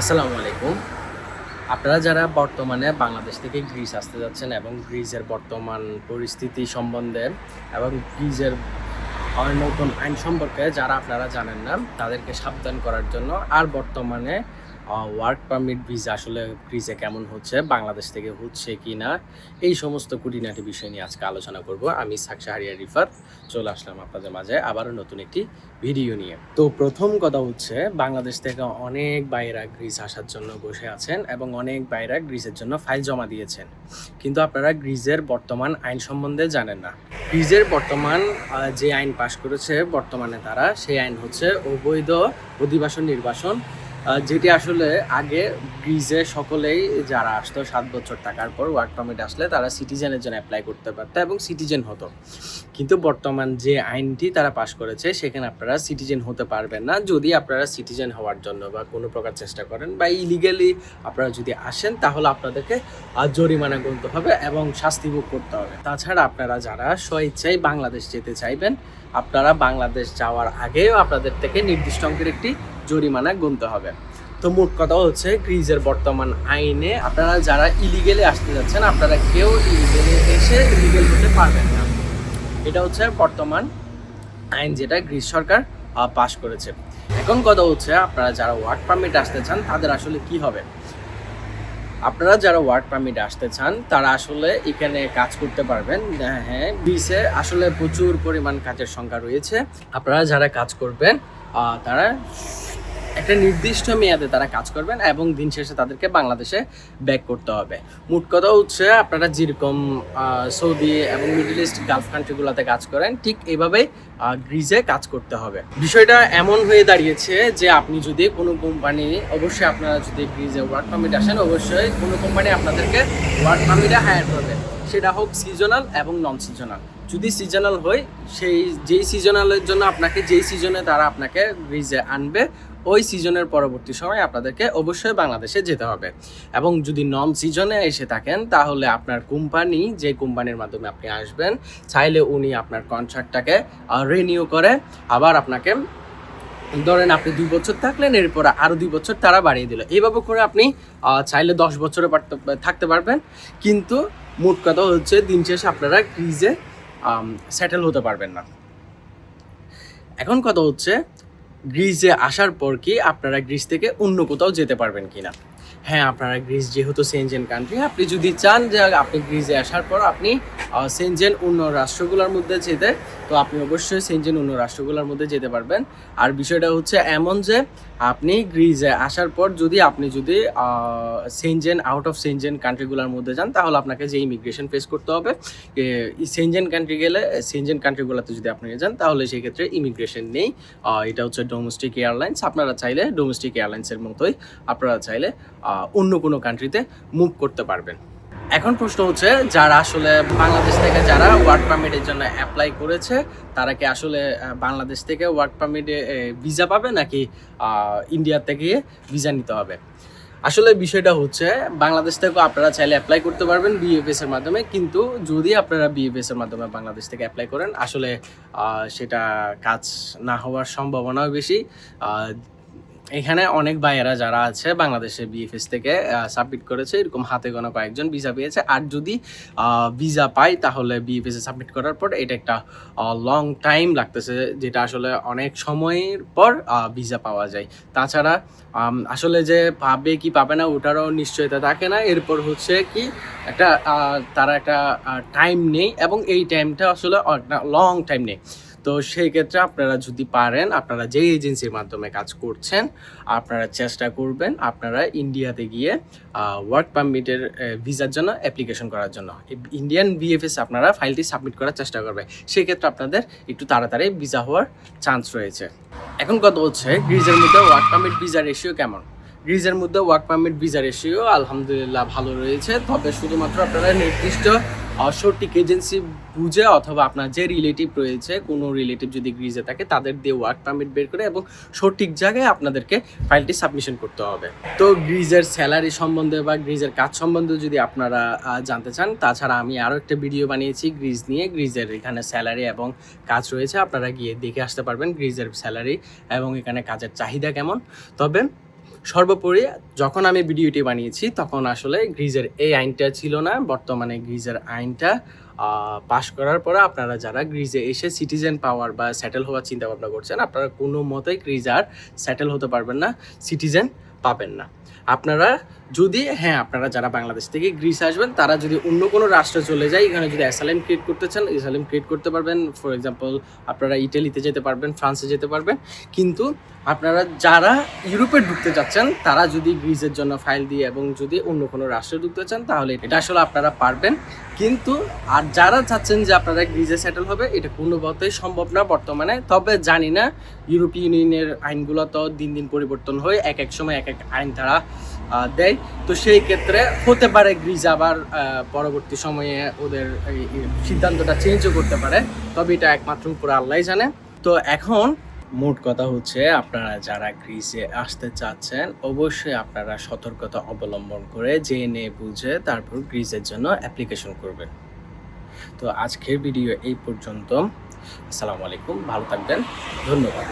আসসালামু আলাইকুম। আপনারা যারা বর্তমানে বাংলাদেশ থেকে গ্রিস আসতে যাচ্ছেন এবং গ্রিসের বর্তমান পরিস্থিতি সম্বন্ধে এবং গ্রিসের নতুন আইন সম্পর্কে যারা আপনারা জানেন না, তাদেরকে সাবধান করার জন্য আর বর্তমানে ওয়ার্ক পারমিট ভিসা আসলে গ্রিজে কেমন হচ্ছে, বাংলাদেশ থেকে হচ্ছে কি না এই সমস্ত কুটিনাটি বিষয় নিয়ে আজকে আলোচনা করব। আমি সাকশাহারিয়া রিফাত, চলে আসলাম আপনাদের মাঝে আবারও নতুন একটি ভিডিও নিয়ে। তো প্রথম কথা হচ্ছে, বাংলাদেশ থেকে অনেক বাইরা গ্রিস আসার জন্য বসে আছেন এবং অনেক বাইরা গ্রিসের জন্য ফাইল জমা দিয়েছেন। কিন্তু আপনারা গ্রিজের বর্তমান আইন সম্বন্ধে জানেন না। গ্রিজের বর্তমান যে আইন পাশ করেছে বর্তমানে তারা, সেই আইন হচ্ছে অবৈধ অধিবাসন নির্বাসন যেটি আসলে আগে গ্রিজে সকলেই যারা আসতো, সাত বছর থাকার পর ওয়ার্ক পারমিট আসলে তারা সিটিজেনের জন্য অ্যাপ্লাই করতে পারতো এবং সিটিজেন হতো। কিন্তু বর্তমান যে আইনটি তারা পাশ করেছে, সেখানে আপনারা সিটিজেন হতে পারবেন না। যদি আপনারা সিটিজেন হওয়ার জন্য বা কোনো প্রকার চেষ্টা করেন বা ইলিগালি আপনারা যদি আসেন, তাহলে আপনাদেরকে জরিমানা গুনতে হবে এবং শাস্তি ভোগ করতে হবে। তাছাড়া আপনারা যারা স্বইচ্ছায় বাংলাদেশ যেতে চাইবেন আপনারা বাংলাদেশ যাওয়ার আগেও আপনাদের থেকে নির্দিষ্ট অঙ্কের একটি জরিমানা গুনতে হবে। তো মোট কথা হচ্ছে গ্রিজের বর্তমান আইনে আপনারা যারা ইলিগেলে আসতে যাচ্ছেন, আপনারা কেউ ইলিগেলে এসে ইলিগেল হতে পারবেন না। এটা হচ্ছে বর্তমান আইন যেটা গ্রিস সরকার পাশ করেছে। এখন কথা হচ্ছে আপনারা যারা ওয়ার্ক পারমিট আসতে চান, তাদের আসলে কি হবে? আপনারা যারা ওয়ার্ক পারমিট আসতে চান তারা আসলে এখানে কাজ করতে পারবেন। হ্যাঁ, বিসে আসলে প্রচুর পরিমাণ কাজের সংখ্যা রয়েছে। আপনারা যারা কাজ করবেন তারা একটা নির্দিষ্ট মেয়াদে তারা কাজ করবেন এবং দিন শেষে তাদেরকে বাংলাদেশে ব্যাক করতে হবে। মোট কথা হচ্ছে আপনারা যেরকম সৌদি এবং মিডল ইস্ট গালফ কান্ট্রিগুলোতে কাজ করেন, ঠিক এইভাবেই গ্রিজে কাজ করতে হবে। বিষয়টা এমন হয়ে দাঁড়িয়েছে যে আপনি যদি কোনো কোম্পানি অবশ্যই আপনারা যদি গ্রিজে ওয়ার্ক পারমিট আসেন, অবশ্যই কোনো কোম্পানি আপনাদেরকে ওয়ার্ক পারমিটে হায়ার করবে। সেটা হোক সিজনাল এবং নন সিজনাল যদি সিজনাল হয়, সেই, যেই সিজনালের জন্য আপনাকে, যেই সিজনে তারা আপনাকে গ্রিজে আনবে ওই সিজনের পরবর্তী সময় আপনাদেরকে অবশ্যই বাংলাদেশে যেতে হবে। এবং যদি নন সিজনে এসে থাকেন, তাহলে আপনার কোম্পানি, যে কোম্পানির মাধ্যমে আপনি আসবেন, চাইলে উনি আপনার কন্ট্রাক্টটাকে রিনিউ করে, আবার আপনাকে ধরেন আপনি দুই বছর থাকলেন, এরপর আরও দুই বছর তারা বাড়িয়ে দিল। এইভাবে করে আপনি চাইলে দশ বছরে থাকতে পারবেন। কিন্তু মোট কথা হচ্ছে, দিন শেষে আপনারা ক্রিজে সেটেল হতে পারবেন না। এখন কথা হচ্ছে গ্রিজে আসার পর কি আপনারা গ্রিস থেকে অন্য কোথাও যেতে পারবেন কি না হ্যাঁ আপনারা গ্রিস যেহেতু সেনজেন কান্ট্রি আপনি যদি চান যে আপনি গ্রিসে আসার পর আপনি সেনজেন অন্য রাষ্ট্রগুলোর মধ্যে যেতে তো আপনি অবশ্যই সেনজেন অন্য রাষ্ট্রগুলোর মধ্যে যেতে পারবেন। আর বিষয়টা হচ্ছে এমন যে, আপনি গ্রিজে আসার পর যদি আপনি যদি সেনজেন আউট অফ সেনজেন কান্ট্রিগুলোর মধ্যে যান, তাহলে আপনাকে যে ইমিগ্রেশন ফেস করতে হবে সেনজেন কান্ট্রি গেলে সেনজেন কান্ট্রিগুলোতে যদি আপনি যান, তাহলে সেই ক্ষেত্রে ইমিগ্রেশন নেই এটা হচ্ছে ডোমেস্টিক এয়ারলাইন্স আপনারা চাইলে ডোমেস্টিক এয়ারলাইন্সের মতোই আপনারা চাইলে অন্য কোনো কান্ট্রিতে মুভ করতে পারবেন। এখন প্রশ্ন হচ্ছে, যারা আসলে বাংলাদেশ থেকে যারা ওয়ার্ক পারমিটের জন্য অ্যাপ্লাই করেছে, তারা কি আসলে বাংলাদেশ থেকে ওয়ার্ক পারমিটে ভিসা পাবে নাকি ইন্ডিয়া থেকে ভিসা নিতে হবে? আসলে বিষয়টা হচ্ছে, বাংলাদেশ থেকেও আপনারা চাইলে অ্যাপ্লাই করতে পারবেন বিএফএস এর মাধ্যমে, কিন্তু যদি আপনারা বিএফএস এর মাধ্যমে বাংলাদেশ থেকে অ্যাপ্লাই করেন, আসলে সেটা কাজ না হওয়ার সম্ভাবনাও বেশি। এখানে অনেক ভাইয়েরা যারা আছে বাংলাদেশে বিএফএস থেকে সাবমিট করেছে, এরকম হাতে গোনা কয়েকজন ভিসা পেয়েছে। আর যদি ভিসা পাই, তাহলে বিএফএস এ সাবমিট করার পর এটা একটা লং টাইম লাগতেছে, যেটা আসলে অনেক সময়ের পর ভিসা পাওয়া যায়। তাছাড়া আসলে যে পাবে কি পাবে না, ওটারও নিশ্চয়তা থাকে না। এরপর হচ্ছে কি, একটা তারা একটা টাইম নেই, এবং এই টাইমটা আসলে লং টাইম নেই। তো সেই ক্ষেত্রে আপনারা যদি পারেন, আপনারা যে এজেন্সির মাধ্যমে কাজ করছেন, আপনারা চেষ্টা করবেন আপনারা ইন্ডিয়াতে গিয়ে ওয়ার্ক পারমিটের ভিসার জন্য অ্যাপ্লিকেশন করার জন্য। ইন্ডিয়ান বিএফএস আপনারা ফাইলটি সাবমিট করার চেষ্টা করবে। সেক্ষেত্রে আপনাদের একটু তাড়াতাড়ি ভিসা হওয়ার চান্স রয়েছে। এখন কথা হচ্ছে গ্রিজের মধ্যে ওয়ার্ক পারমিট ভিসা রেশিও কেমন? গ্রিজের মধ্যে ওয়ার্ক পারমিট ভিসা রেশিও আলহামদুলিল্লাহ ভালো রয়েছে, তবে শুধুমাত্র আপনারা নির্দিষ্ট সঠিক এজেন্সি বুঝে অথবা আপনার যে রিলেটিভ রয়েছে, কোনো রিলেটিভ যদি গ্রিজে থাকে, তাদের দিয়ে ওয়ার্ক পারমিট বের করে এবং সঠিক জায়গায় আপনাদেরকে ফাইলটি সাবমিশন করতে হবে। তো গ্রিজের স্যালারি সম্বন্ধে বা গ্রিজের কাজ সম্বন্ধে যদি আপনারা জানতে চান, তাছাড়া আমি আরও একটা ভিডিও বানিয়েছি গ্রিজ নিয়ে। গ্রিজের এখানে স্যালারি এবং কাজ রয়েছে, আপনারা গিয়ে দেখে আসতে পারবেন গ্রিজের স্যালারি এবং এখানে কাজের চাহিদা কেমন। তবে সর্বোপরি যখন আমি ভিডিওটি বানিয়েছি, তখন আসলে গ্রিজের এই আইনটা ছিল না, বর্তমানে গ্রিজের আইনটা পাশ করার পরে আপনারা যারা গ্রিজে এসে সিটিজেন পাওয়ার বা সেটেল হওয়ার চিন্তা ভাবনা করছেন, আপনারা কোনো মতেই গ্রিজ আর সেটেল হতে পারবেন না সিটিজেন পাবেন না। আপনারা যদি হ্যাঁ আপনারা যারা বাংলাদেশ থেকে গ্রিস আসবেন, তারা যদি অন্য কোনো রাষ্ট্রে চলে যায়, এখানে যদি অ্যাসাইলেম ক্রিয়েট করতে চান অ্যাসাইলেম ক্রিয়েট করতে পারবেন। ফর এক্সাম্পল আপনারা ইটালিতে যেতে পারবেন ফ্রান্সে যেতে পারবেন। কিন্তু আপনারা যারা ইউরোপে ঢুকতে যাচ্ছেন, তারা যদি গ্রিজের জন্য ফাইল দিয়ে এবং যদি অন্য কোনো রাষ্ট্রে ঢুকতে চান, তাহলে এটা আসলে আপনারা পারবেন। কিন্তু আর যারা চাচ্ছেন যে আপনারা গ্রিজে সেটেল হবে, এটা কোনো মতেই সম্ভব না বর্তমানে। তবে জানি না, ইউরোপীয় ইউনিয়নের আইনগুলো তো দিন দিন পরিবর্তন হয়ে এক এক সময় এক এক আইন তারা দেয়। তো সেই ক্ষেত্রে হতে পারে গ্রিজ আবার পরবর্তী সময়ে ওদের সিদ্ধান্তটা চেঞ্জও করতে পারে। তবে এটা একমাত্র উপরে আল্লাহ জানে। তো এখন মোট কথা হচ্ছে, আপনারা যারা গ্রিসে আসতে চাচ্ছেন, অবশ্যই আপনারা সতর্কতা অবলম্বন করে জেনে বুঝে তারপর গ্রিসের জন্য অ্যাপ্লিকেশন করবেন। তো আজকের ভিডিও এই পর্যন্ত। আসসালামু আলাইকুম ভালো থাকবেন ধন্যবাদ।